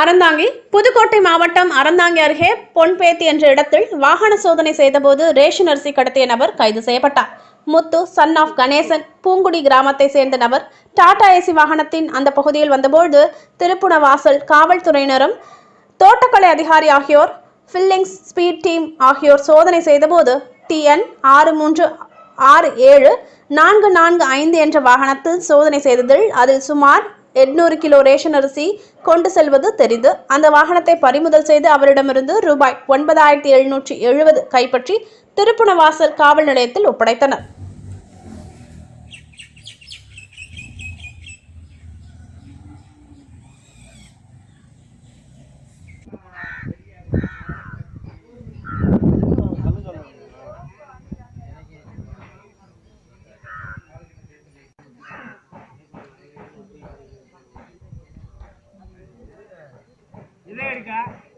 அறந்தாங்கி புதுக்கோட்டை மாவட்டம் அறந்தாங்கி அருகே பொன்பேத்தி என்ற இடத்தில் வாகன சோதனை செய்தபோது ரேஷன் அரிசி கடத்திய நபர் கைது செய்யப்பட்டார். முத்து சன் ஆஃப் கணேசன் பூங்குடி கிராமத்தை சேர்ந்த நபர் டாடா ஏசி வாகனத்தின் அந்த பகுதியில் வந்தபோது திருப்புணவாசல் காவல்துறையினரும் தோட்டக்கலை அதிகாரி ஆகியோர் ஃபில்லிங்ஸ் ஸ்பீட் டீம் ஆகியோர் சோதனை செய்தபோது டிஎன் ஆறு மூன்று ஆறு ஏழு நான்கு நான்கு ஐந்து என்ற வாகனத்தில் சோதனை செய்ததில் அதில் சுமார் எட்நூறு கிலோ ரேஷன் அரிசி கொண்டு செல்வது தெரிந்து அந்த வாகனத்தை பறிமுதல் செய்து அவரிடமிருந்து ரூபாய் ஒன்பதாயிரத்தி எழுநூற்றி எழுபது கைப்பற்றி திருப்புணவாசல் காவல் நிலையத்தில் ஒப்படைத்தனர். got